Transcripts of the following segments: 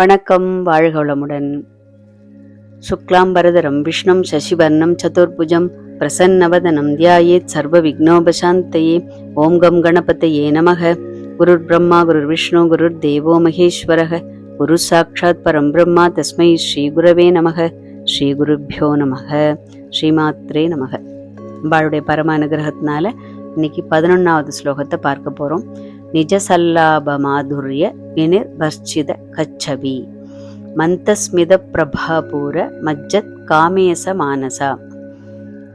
வணக்கம் வாழ்க வளமுடன். சுக்லாம்பரதரம் விஷ்ணம் சசிவர்ணம் சதுர்புஜம் பிரசன்னவதனம் தியாயேத் சர்வ விக்னோபசாந்தயே ஓம் கம் கணபதயே நமக. குருர் பிரம்மா குருர் விஷ்ணு குருர் தேவோ மகேஸ்வரக. குரு சாட்சாத் பரம் பிரம்மா தஸ்மை ஸ்ரீ குரவே நமக. ஸ்ரீ குருப்பியோ நமக. ஸ்ரீமாத்ரே நமக. அம்பாளுடைய பரம அனுகிரகத்தினால இன்னைக்கு பதினொன்னாவது ஸ்லோகத்தை பார்க்க போகிறோம் நிஜ சல்லாப மாதுரிய வினிர்வர்ச்சித கச்சபி மந்தஸ்மித பிரபாபூர மஜ்ஜத் காமேச மானசா.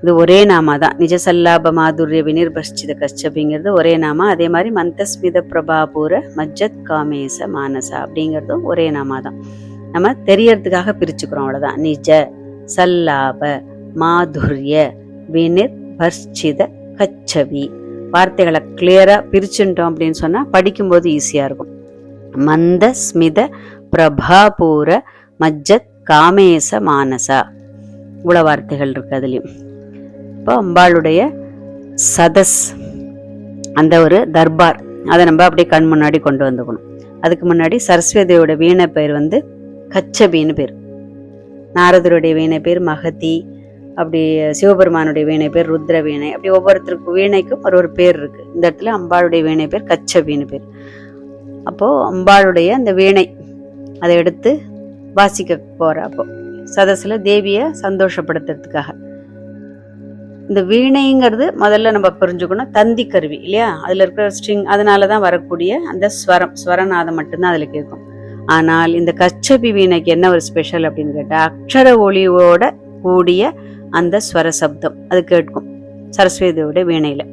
இது ஒரே நாமா தான். நிஜ சல்லாப மாதுரிய வினிர்வர்ச்சித கச்சபிங்கிறது ஒரே நாமா. அதே மாதிரி மந்தஸ்மித பிரபாபூர மஜ்ஜத் காமேச மானசா அப்படிங்கிறதும் ஒரே நாமா தான். நம்ம தெரியறதுக்காக பிரிச்சுக்கிறோம் அவ்வளோதான் நிஜ சல்லாப மாதுரிய வினிர்வர்ச்சித கச்சபி வார்த்தைகளை கிளியரா பிரிச்சுட்டோம் அப்படின்னு சொன்னா படிக்கும்போது ஈஸியா இருக்கும். மந்த ஸ்மித பிரபாபூர மஜ்ஜத் காமேச மானசா. இவ்வளவு வார்த்தைகள் இருக்கு அதுலயும். இப்போ அம்பாளுடைய சதஸ் அந்த ஒரு தர்பார் அதை நம்ம அப்படியே கண் முன்னாடி கொண்டு வந்துக்கணும். அதுக்கு முன்னாடி சரஸ்வதியோட வீணை பேர் வந்து கச்சபின்னு பேர். நாரதருடைய வீணை பேர் மகதி அப்படி சிவபெருமானுடைய வீணை பேர் ருத்ர வீணை. அப்படி ஒவ்வொருத்தருக்கு வீணைக்கும் ஒரு ஒரு பேர் இருக்கு. இந்த இடத்துல அம்பாளுடைய வீணை பேர் கச்சபின்னு பேர். அப்போ அம்பாளுடைய அந்த வீணை அதை எடுத்து வாசிக்க போற. அப்போ சதசுல தேவிய சந்தோஷப்படுத்துறதுக்காக. இந்த வீணைங்கிறது முதல்ல நம்ம புரிஞ்சுக்கணும். தந்தி கருவி இல்லையா? அதுல இருக்கிற ஸ்ட்ரிங் அதனால தான் வரக்கூடிய அந்த ஸ்வரம் ஸ்வரநாதம் மட்டும்தான் அதுல கேட்கும். ஆனால் இந்த கச்சபி வீணைக்கு என்ன ஒரு ஸ்பெஷல் அப்படின்னு கேட்டால் அக்ஷர ஒளியோட கூடிய அந்த ஸ்வர சப்தம். அது கேட்கும். சரஸ்வதியோட வீணையில.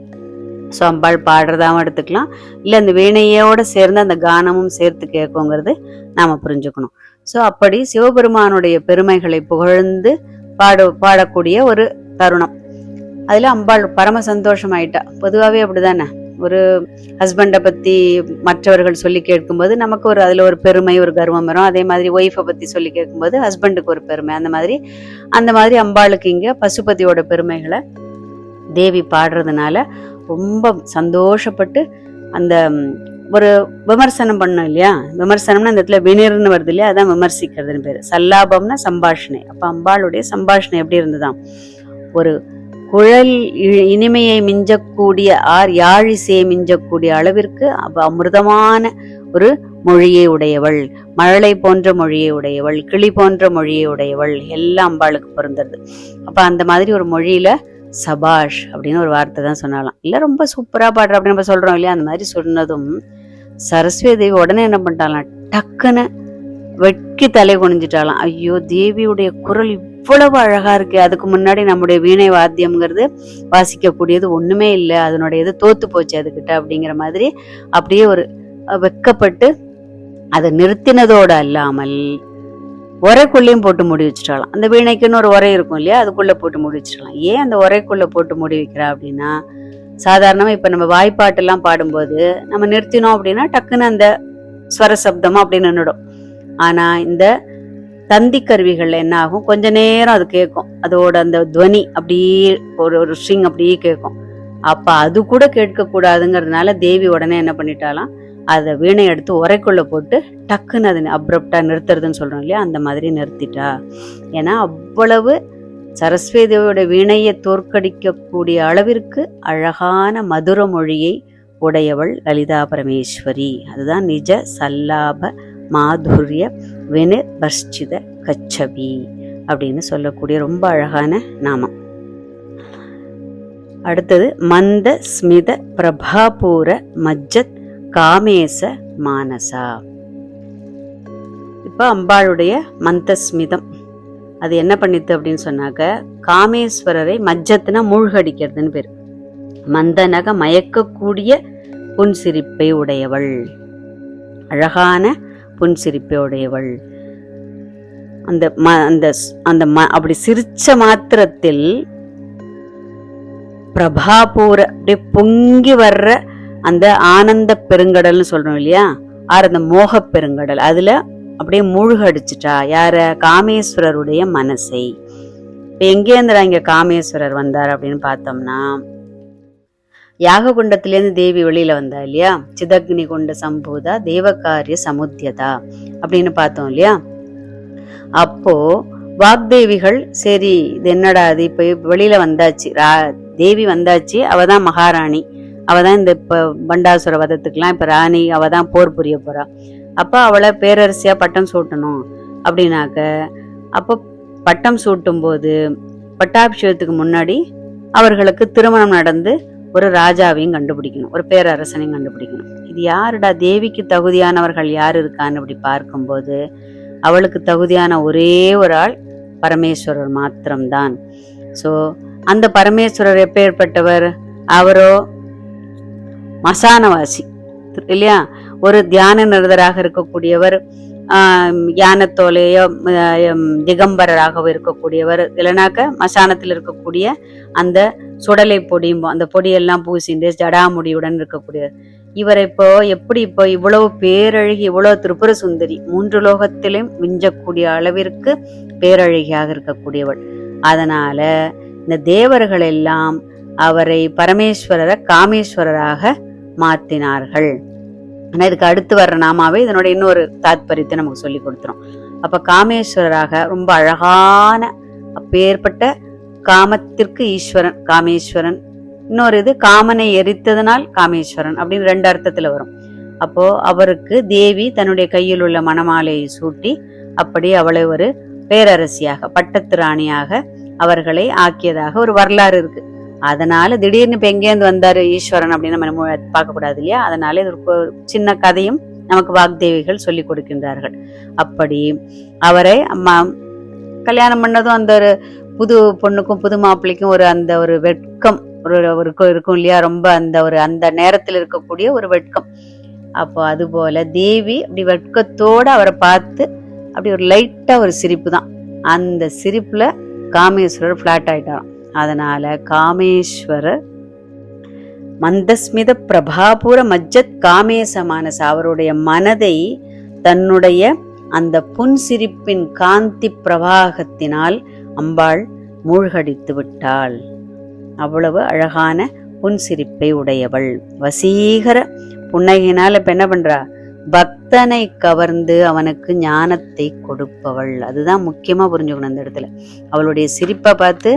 ஸோ அம்பாள் பாடுறதாவும் எடுத்துக்கலாம். இல்லை அந்த வீணையோட சேர்ந்து அந்த கானமும் சேர்த்து கேட்குங்கிறது நாம புரிஞ்சுக்கணும். ஸோ அப்படி சிவபெருமானுடைய பெருமைகளை புகழ்ந்து பாடு பாடக்கூடிய ஒரு தருணம். அதில் அம்பாள் பரம சந்தோஷம் ஆயிட்டா பொதுவாகவே அப்படிதானே? ஒரு ஹஸ்பண்டை பற்றி மற்றவர்கள் சொல்லி கேட்கும்போது நமக்கு ஒரு அதில் ஒரு பெருமை ஒரு கர்வம் வரும். அதே மாதிரி ஒய்ஃபை பற்றி சொல்லி கேட்கும்போது ஹஸ்பண்டுக்கு ஒரு பெருமை. அந்த மாதிரி அந்த மாதிரி அம்பாளுக்கு இங்கே பசுபதியோட பெருமைகளை தேவி பாடுறதுனால ரொம்ப சந்தோஷப்பட்டு அந்த ஒரு விமர்சனம் பண்ணோம் இல்லையா? விமர்சனம்னா இந்த இடத்துல வினிர்னு வருது இல்லையா? அதான் விமர்சிக்கிறதுன்னு பேர். சல்லாபம்னா சம்பாஷணை. அப்போ அம்பாளுடைய சம்பாஷணை எப்படி இருந்ததுதான் ஒரு குழல் இனிமையை மிஞ்சக்கூடிய ஆர் யாழிசையை மிஞ்சக்கூடிய அளவிற்கு அமிர்தமான ஒரு மொழியை உடையவள். மழலை போன்ற மொழியை உடையவள். கிளி போன்ற மொழியை உடையவள். எல்லாம் அம்பாளுக்கு பொருந்தது அப்ப அந்த மாதிரி ஒரு மொழியில சபாஷ் அப்படின்னு ஒரு வார்த்தை தான் சொன்னாலாம். இல்ல ரொம்ப சூப்பரா பாடுற அப்படின்னு நம்ம சொல்றோம் இல்லையா? அந்த மாதிரி சொன்னதும் சரஸ்வதி தேவி உடனே என்ன பண்ணிட்டாலாம்? டக்குன்னு வெட்கி தலை குனிஞ்சிட்டாலாம். ஐயோ தேவியுடைய குரல் இவ்வளவு அழகா இருக்கு. அதுக்கு முன்னாடி நம்முடைய வீணை வாத்தியம்ங்கிறது வாசிக்கக்கூடியது ஒண்ணுமே இல்லை. அதனுடைய இது தோத்து போச்சு அதுகிட்ட அப்படிங்கிற மாதிரி அப்படியே ஒரு வெக்கப்பட்டு வெட்கப்பட்டு அதை நிறுத்தினதோடு அல்லாமல் உரைக்குள்ளேயும் போட்டு மூடி வச்சுட்டாலாம் அந்த வீணைக்குன்னு ஒரு உரை இருக்கும் இல்லையா? அதுக்குள்ளே போட்டு மூடி வச்சிடலாம் ஏன் அந்த உரைக்குள்ளே போட்டு மூடி வைக்கிறா அப்படின்னா சாதாரணமாக இப்போ நம்ம வாய்ப்பாட்டெல்லாம் பாடும்போது நம்ம நிறுத்தினோம் அப்படின்னா டக்குன்னு அந்த ஸ்வர சப்தமாக அப்படி நின்றுடும் ஆனால் இந்த தந்தி கருவிகள் என்ன ஆகும் கொஞ்ச நேரம் அது கேட்கும். அதோட அந்த துவனி அப்படியே ஒரு ஒரு ஸ்ட்ரிங் அப்படியே கேட்கும். அப்ப அது கூட கேட்க கூடாதுங்கிறதுனால தேவி உடனே என்ன பண்ணிட்டாலாம் அதை வீணை எடுத்து உரைக்குள்ள போட்டு டக்குன்னு அது அப்ரப்டா நிறுத்துறதுன்னு சொல்றோம் இல்லையா? அந்த மாதிரி நிறுத்திட்டா. ஏன்னா அவ்வளவு சரஸ்வதியோட வீணையை தோற்கடிக்கக்கூடிய அளவிற்கு அழகான மதுர மொழியை உடையவள் லலிதா பரமேஸ்வரி. அதுதான் நிஜ சல்லாப மாதுரிய வினிர்வர்ச்சித கச்சபி அப்படின்னு சொல்லக்கூடிய ரொம்ப அழகான நாமம். அடுத்தது மந்த ஸ்மித பிரபாபூர மஜ்ஜத் காமேச மானசா. இப்போ அம்பாளுடைய மந்தஸ்மிதம் அது என்ன பண்ணிது அப்படின்னு சொன்னாக்க காமேஸ்வரரை மஜ்ஜத்துனா மூழ்கடிக்கிறதுன்னு பேர். மந்தனக மயக்கக்கூடிய புன்சிரிப்பை உடையவள். அழகான புன்சிரிப்பை உடையவள் அந்த ம அந்த அந்த ம அப்படி சிரிச்ச மாத்திரத்தில் பிரபாபூர அப்படியே பொங்கி வர்ற அந்த ஆனந்த பெருங்கடல்னு சொல்றோம் இல்லையா? ஆர் அந்த மோக பெருங்கடல். அதுல அப்படியே மூழ்கடிச்சிட்டா யார? காமேஸ்வரருடைய மனசை. இப்ப எங்கேருந்துடா இங்கே காமேஸ்வரர் வந்தார் அப்படின்னு பார்த்தோம்னா யாக குண்டத்திலேருந்து தேவி வெளியில வந்தா இல்லையா? சிதக்னி கொண்ட சம்பூதா தேவகாரிய சமுத்தியதா அப்படின்னு பார்த்தோம் இல்லையா? அப்போ வாக்தேவிகள் சரி இது என்னடா அது இப்ப வெளியில வந்தாச்சு. ரா- தேவி வந்தாச்சு. அவ தான் மகாராணி. அவ தான் இந்த இப்ப பண்டாசுர வதத்துக்கெல்லாம் இப்ப ராணி. அவ தான் போர் புரிய போறா. அப்ப அவளை பேரரசியா பட்டம் சூட்டணும் அப்படின்னாக்க அப்போ பட்டம் சூட்டும் போது பட்டாபிஷேகத்துக்கு முன்னாடி அவர்களுக்கு திருமணம் நடந்து ஒரு ராஜாவையும் கண்டுபிடிக்கணும் ஒரு பேரரசனையும் கண்டுபிடிக்கணும். இது யாருடா? தேவிக்கு தகுதியானவர்கள் யார் இருக்கான்னு அப்படி பார்க்கும்போது அவளுக்கு தகுதியான ஒரே ஒரு ஆள் பரமேஸ்வரர் மாத்திரம்தான். ஸோ அந்த பரமேஸ்வரர் எப்பேற்பட்டவர்? அவரோ மசானவாசி இல்லையா? ஒரு தியான நிரதராக இருக்கக்கூடியவர் யானத்தோலையோ திகம்பரராகவோ இருக்கக்கூடியவர் இல்லைனாக்க மசானத்தில் இருக்கக்கூடிய அந்த சுடலை பொடியும் அந்த பொடியெல்லாம் பூசிண்டு ஜடாமுடியுடன் இருக்கக்கூடிய இவர் இப்போ எப்படி இப்போ இவ்வளவு பேரழகி இவ்வளவு திரிபுர சுந்தரி மூன்று லோகத்திலும் விஞ்சக்கூடிய அளவிற்கு பேரழகியாக இருக்கக்கூடியவள். அதனால இந்த தேவர்கள் எல்லாம் அவரை பரமேஸ்வரரை காமேஸ்வரராக மாற்றினார்கள் ஆனா இதுக்கு அடுத்து வர்ற நாமாவே இதனோட இன்னொரு தாத்பரியத்தை நமக்கு சொல்லி கொடுத்துரும். அப்ப காமேஸ்வரராக ரொம்ப அழகான அப்பேற்பட்ட காமத்திற்கு ஈஸ்வரன் காமேஸ்வரன். இன்னொரு இது காமனை எரித்ததனால் காமேஸ்வரன் அப்படின்னு ரெண்டு அர்த்தத்துல வரும். அப்போ அவருக்கு தேவி தன்னுடைய கையில் உள்ள மணமாலையை சூட்டி அப்படி அவளை ஒரு பேரரசியாக பட்டத்து ராணியாக அவர்களை ஆக்கியதாக ஒரு வரலாறு இருக்கு. அதனால திடீர்னு இப்ப எங்கேருந்து வந்தாரு ஈஸ்வரன் அப்படின்னு நம்ம பார்க்க கூடாது இல்லையா? அதனால இது ஒரு சின்ன கதையும் நமக்கு வாக்தேவிகள் சொல்லி கொடுக்கின்றார்கள். அப்படி அவரை அம்மா கல்யாணம் பண்ணதும் அந்த ஒரு புது பொண்ணுக்கும் புது மாப்பிள்ளைக்கும் ஒரு அந்த ஒரு வெட்கம் ஒரு ஒரு இருக்கும் இல்லையா? ரொம்ப அந்த ஒரு அந்த நேரத்தில் இருக்கக்கூடிய ஒரு வெட்கம். அப்போ அது போல தேவி அப்படி வெட்கத்தோட அவரை பார்த்து அப்படி ஒரு லைட்டா ஒரு சிரிப்பு தான். அந்த சிரிப்புல காமேஸ்வரர் ஃபிளாட் ஆயிட்டாராம். அதனால காமேஸ்வரர் மந்தஸ்மித பிரபாபுர மஜ்ஜத் காமேச மானச அவருடைய மனதை தன்னுடைய அந்த புன்சிரிப்பின் காந்தி பிரவாகத்தினால் அம்பாள் மூழ்கடித்து விட்டாள். அவ்வளவு அழகான புன்சிரிப்பை உடையவள். வசீகர புன்னகையினால் இப்போ என்ன பண்றா? பக்தனை கவர்ந்து அவனுக்கு ஞானத்தை கொடுப்பவள். அதுதான் முக்கியமாக புரிஞ்சுக்கணும் அந்த இடத்துல. அவளுடைய சிரிப்பை பார்த்து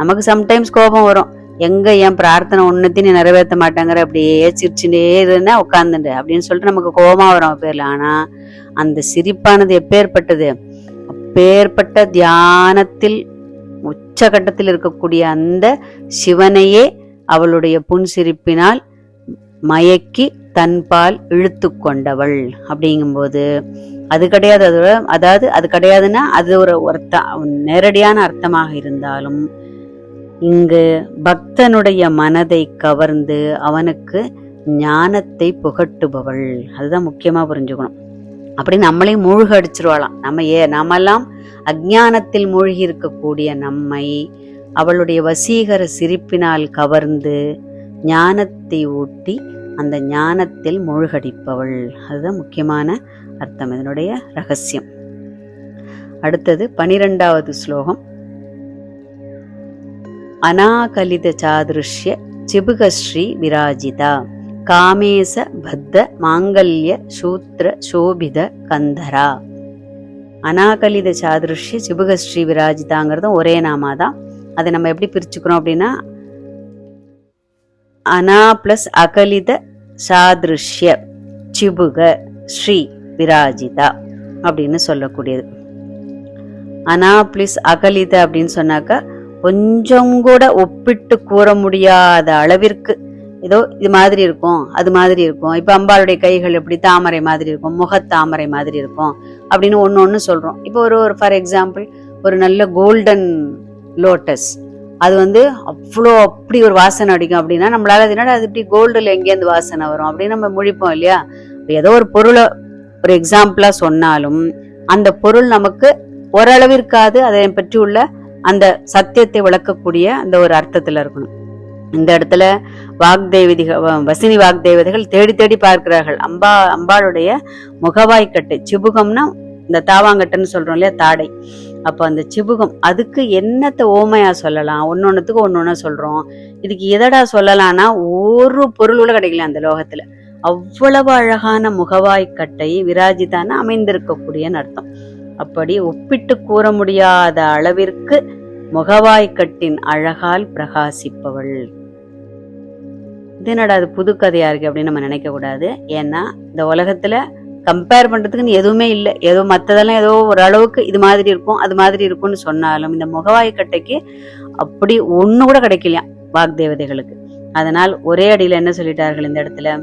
நமக்கு சம்டைம்ஸ் கோபம் வரும். எங்கே என் பிரார்த்தனை ஒன்றுத்தையும் நீ நிறைவேற்ற மாட்டேங்கிற அப்படியே சிரிச்சுட்டே இருந்தா உட்காந்துட்டு அப்படின்னு சொல்லிட்டு நமக்கு கோபமாக வரும் பேரில். ஆனால் அந்த சிரிப்பானது எப்பேற்பட்டது? அப்பேற்பட்ட தியானத்தில் உச்சகட்டத்தில் இருக்கக்கூடிய அந்த சிவனையே அவளுடைய புன்சிரிப்பினால் மயக்கி தன்பால் இழுத்து கொண்டவள் அப்படிங்கும்போது அது கிடையாது. அதோட அதாவது அது கிடையாதுன்னா அது ஒரு அர்த்தம் நேரடியான அர்த்தமாக இருந்தாலும் இங்கு பக்தனுடைய மனதை கவர்ந்து அவனுக்கு ஞானத்தை புகட்டுபவள். அதுதான் முக்கியமாக புரிஞ்சுக்கணும். அப்படி நம்மளையும் மூழ்க அடிச்சிருவாளாம் நம்ம ஏ நாமெல்லாம் அஜானத்தில் மூழ்கி இருக்கக்கூடிய நம்மை அவளுடைய வசீகர சிரிப்பினால் கவர்ந்து ஞானத்தை ஊட்டி அந்த ஞானத்தில் மூழ்கடிப்பவள். அதுதான் முக்கியமான அர்த்தம். இதனுடைய ரகசியம். அடுத்தது பனிரெண்டாவது ஸ்லோகம். அநாகலித சாதிருஷ்ய சிபுகஸ்ரீ விராஜிதா. காமேச பத்த மாங்கல்ய சூத்ர சோபித கந்தரா. அனாகலித சாதுஷ்ய சிபுகஸ்ரீ விராஜிதாங்கிறதும் ஒரே நாமா தான் அதை நம்ம எப்படி பிரிச்சுக்கிறோம் அப்படின்னா அனா பிளஸ் அகலித சாதிருஷ்ய சிபுக ஸ்ரீ விராஜிதா அப்படின்னு சொல்லக்கூடியது. அனா பிளஸ் அகலித அப்படின்னு சொன்னாக்கா கொஞ்சம் கூட ஒப்பிட்டு கூற முடியாத அளவிற்கு ஏதோ இது மாதிரி இருக்கும் அது மாதிரி இருக்கும். இப்போ அம்பாளுடைய கைகள் எப்படி தாமரை மாதிரி இருக்கும் முகத்தாமரை மாதிரி இருக்கும் அப்படின்னு ஒன்று ஒன்று சொல்கிறோம் இப்போ ஒரு ஒரு ஃபார் எக்ஸாம்பிள் ஒரு நல்ல கோல்டன் லோட்டஸ் அது வந்து அவ்வளோ அப்படி ஒரு வாசனை அடிக்கும் அப்படின்னா நம்மளால அது அது இப்படி கோல்டில் எங்கேருந்து வாசனை வரும் அப்படின்னு நம்ம முழிப்போம் இல்லையா? ஏதோ ஒரு பொருளை ஒரு எக்ஸாம்பிளாக சொன்னாலும் அந்த பொருள் நமக்கு ஓரளவிற்காது அதை பற்றி உள்ள அந்த சத்தியத்தை விளக்கக்கூடிய அந்த ஒரு அர்த்தத்தில் இருக்கணும். இந்த இடத்துல வாக்தேவதிக வசினி வாக்தேவதைகள் தேடி தேடி பார்க்கிறார்கள். அம்பா அம்பாளுடைய முகவாய்க்கட்டை சிபுகம்னா இந்த தாவாங்கட்டன்னு சொல்றோம் இல்லையா தாடை. அப்போ அந்த சிபுகம் அதுக்கு என்னத்தை ஓமையா சொல்லலாம்? ஒன்னொன்றுத்துக்கு ஒன்று சொல்றோம். இதுக்கு எதடா சொல்லலாம்னா ஒரு பொருள் கூட கிடைக்கல அந்த லோகத்துல. அவ்வளவு அழகான முகவாய்க்கட்டை விராஜிதான அமைந்திருக்கக்கூடியன்னு அர்த்தம். அப்படி ஒப்பிட்டு கூற முடியாத அளவிற்கு முகவாய்க்கட்டின் அழகால் பிரகாசிப்பவள். என்னடா அது புது கதையாக இருக்குது அப்படின்னு நம்ம நினைக்கக்கூடாது ஏன்னா இந்த உலகத்தில் கம்பேர் பண்ணுறதுக்குன்னு எதுவுமே இல்லை. ஏதோ மற்றதெல்லாம் ஏதோ ஓரளவுக்கு இது மாதிரி இருக்கும் அது மாதிரி இருக்கும்னு சொன்னாலும் இந்த முகவாய்க்கட்டைக்கு அப்படி ஒன்று கூட கிடைக்கலையாம் வாக்தேவதைகளுக்கு அதனால் ஒரே அடியில் என்ன சொல்லிட்டார்கள் இந்த இடத்துல?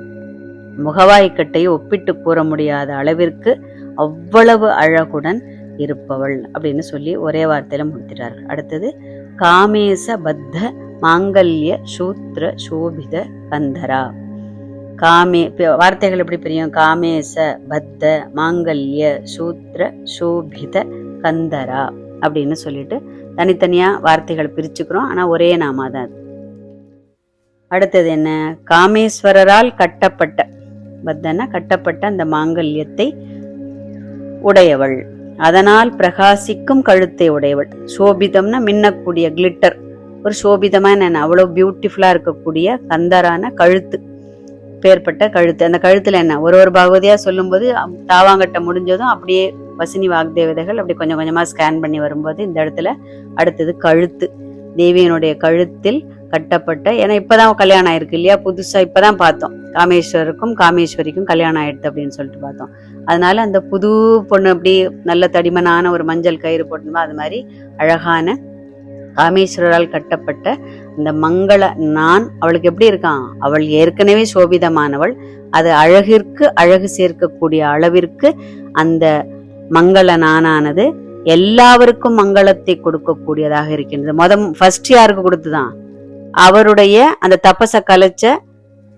முகவாய்க்கட்டையை ஒப்பிட்டு கூற முடியாத அளவிற்கு அவ்வளவு அழகுடன் இருப்பவள் அப்படின்னு சொல்லி ஒரே வார்த்தையில முடித்திட்டார்கள் அடுத்தது காமேச பத்த மாங்கல்ய சூத்ர சோபித கந்தரா. காமே வார்த்தைகள் எப்படி பிரியும்? காமேச பத்த மாங்கல்ய சூத்ர சோபித கந்தரா அப்படின்னு சொல்லிட்டு தனித்தனியா வார்த்தைகள் பிரிச்சுக்கிறோம். ஆனா ஒரே நாமா தான் அடுத்தது என்ன? காமேஸ்வரரால் கட்டப்பட்ட பத்தனா கட்டப்பட்ட அந்த மாங்கல்யத்தை உடையவள். அதனால் பிரகாசிக்கும் கழுத்தை உடையவள். சோபிதம்னா மின்னக்கூடிய கிளிட்டர் ஒரு சோபிதமான என்னென்ன அவ்வளோ பியூட்டிஃபுல்லாக இருக்கக்கூடிய கந்தரான கழுத்து பேர்பட்ட கழுத்து. அந்த கழுத்தில் என்ன? ஒரு ஒரு பகுதியாக சொல்லும்போது தாவாங்கட்ட முடிஞ்சதும் அப்படியே வசினி வாக்தேவதைகள் அப்படி கொஞ்சம் கொஞ்சமாக ஸ்கேன் பண்ணி வரும்போது இந்த இடத்துல அடுத்தது கழுத்து. தேவியனுடைய கழுத்தில் கட்டப்பட்ட ஏன்னா இப்போதான் கல்யாணம் ஆயிருக்கு இல்லையா? புதுசாக இப்போ தான் பார்த்தோம். காமேஸ்வருக்கும் காமேஸ்வரிக்கும் கல்யாணம் ஆயிடுது அப்படின்னு சொல்லிட்டு பார்த்தோம். அதனால அந்த புது பொண்ணு அப்படி நல்ல தடிமனான ஒரு மஞ்சள் கயிறு போட்டுமா அது மாதிரி அழகான காமேஸ்வரரால் கட்டப்பட்ட அந்த மங்கள நான் அவளுக்கு எப்படி இருக்கான்? அவள் ஏற்கனவே சோபிதமானவள். அது அழகிற்கு அழகு சேர்க்கக்கூடிய அளவிற்கு அந்த மங்கள நானானது எல்லாருக்கும் மங்களத்தை கொடுக்கக்கூடியதாக இருக்கின்றது. முத ஃபர்ஸ்ட் யாருக்கு கொடுத்துதான்? அவருடைய அந்த தபச கலைச்ச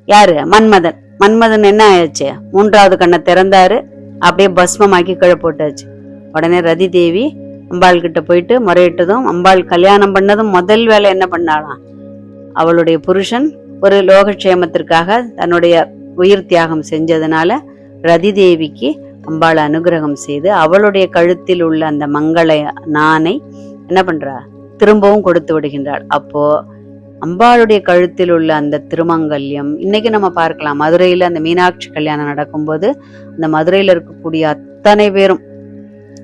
யாரு? மன்மதன். மன்மதன் என்ன ஆயிடுச்சு? மூன்றாவது கண்ணை திறந்தாரு. அப்படியே பஸ்மமாக்கி கீழே போட்டாச்சு. உடனே ரதி தேவி அம்பாள் கிட்ட போயிட்டு முறையிட்டதும் அம்பாள் கல்யாணம் பண்ணதும் முதல் வேலை என்ன பண்ணாளாம்? அவளுடைய புருஷன் ஒரு லோகக்ஷேமத்திற்காக தன்னுடைய உயிர் தியாகம் செஞ்சதுனால ரதி தேவிக்கு அம்பாள் அனுகிரகம் செய்து அவளுடைய கழுத்தில் உள்ள அந்த மங்கள நானை என்ன பண்றா? திரும்பவும் கொடுத்து விடுகின்றாள். அப்போ அம்பாளுடைய கழுத்தில் உள்ள அந்த திருமங்கல்யம் இன்னைக்கு நம்ம பார்க்கலாம். மதுரையில அந்த மீனாட்சி கல்யாணம் நடக்கும்போது அந்த மதுரையில இருக்கக்கூடிய அத்தனை பேரும்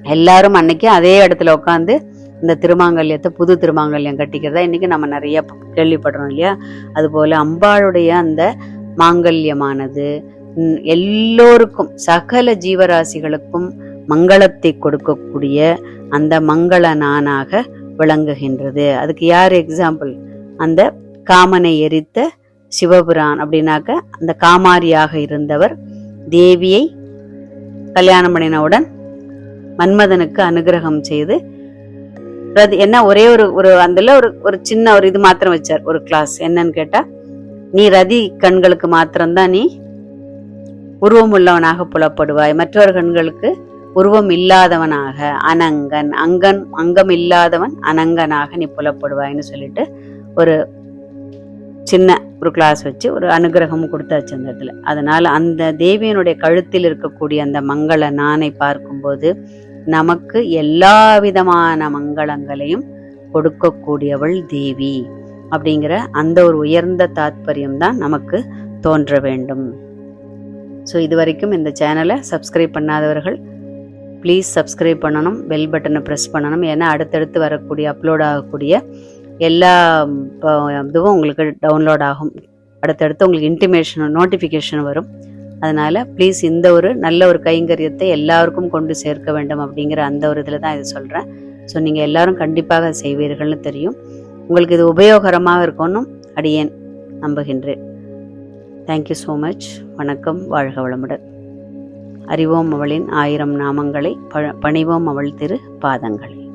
எல்லாரும் அன்னைக்கு அதே இடத்துல உட்காந்து இந்த திருமாங்கல்யத்தை புது திருமாங்கல்யம் கட்டிக்கிறதா இன்னைக்கு நம்ம நிறைய கேள்விப்படுறோம் இல்லையா? அதுபோல அம்பாளுடைய அந்த மாங்கல்யமானது எல்லோருக்கும் சகல ஜீவராசிகளுக்கும் மங்களத்தை கொடுக்கக்கூடிய அந்த மங்கள நானாக விளங்குகின்றது. அதுக்கு யார் எக்ஸாம்பிள் அந்த காமனை எரித்த சிவபுரான் அப்படின்னாக்க அந்த காமாரியாக இருந்தவர் தேவியை கல்யாணம் பண்ணினவுடன் மன்மதனுக்கு அனுகிரகம் செய்து அது என்ன ஒரே ஒரு ஒரு அதில் ஒரு ஒரு சின்ன ஒரு இது மாத்திரம் வச்சார் ஒரு கிளாஸ் என்னன்னு கேட்டா நீ ரதி கண்களுக்கு மாத்திரம்தான் நீ உருவம் உள்ளவனாக புலப்படுவாய். மற்றொரு கண்களுக்கு உருவம் இல்லாதவனாக அனங்கன் அங்கன் அங்கம் இல்லாதவன் அனங்கனாக நீ புலப்படுவாய்ன்னு சொல்லிட்டு ஒரு சின்ன ஒரு கிளாஸ் வச்சு ஒரு அனுகிரகம் கொடுத்தாச்சு அந்த இடத்துல. அதனால அந்த தேவியனுடைய கழுத்தில் இருக்கக்கூடிய அந்த மங்கள நானை பார்க்கும்போது நமக்கு எல்லா விதமான மங்களங்களையும் கொடுக்கக்கூடியவள் தேவி அப்படிங்கிற அந்த ஒரு உயர்ந்த தாத்பரியம் தான் நமக்கு தோன்ற வேண்டும். ஸோ இது வரைக்கும் இந்த சேனலை சப்ஸ்கிரைப் பண்ணாதவர்கள் ப்ளீஸ் சப்ஸ்கிரைப் பண்ணணும் பெல் பட்டனை ப்ரெஸ் பண்ணணும். ஏன்னா அடுத்தடுத்து வரக்கூடிய அப்லோட் ஆகக்கூடிய எல்லா இதுவும் உங்களுக்கு டவுன்லோட் ஆகும். அடுத்தடுத்து உங்களுக்கு இன்டிமேஷன் நோட்டிஃபிகேஷன் வரும். அதனால ப்ளீஸ் இந்த ஒரு நல்ல ஒரு கைங்கரியத்தை எல்லாருக்கும் கொண்டு சேர்க்க வேண்டும் அப்படிங்கிற அந்த ஒரு இதில் தான் இது சொல்கிறேன் ஸோ நீங்கள் எல்லாரும் கண்டிப்பாக செய்வீர்கள்னு தெரியும். உங்களுக்கு இது உபயோகரமாக இருக்கும்னு அடியேன் நம்புகின்றேன். தேங்க்யூ ஸோ மச் வணக்கம். வாழ்க வளமுடன். அறிவோம் அவளின் ஆயிரம் நாமங்களை ப- பணிவோம் அவள் திரு பாதங்களை.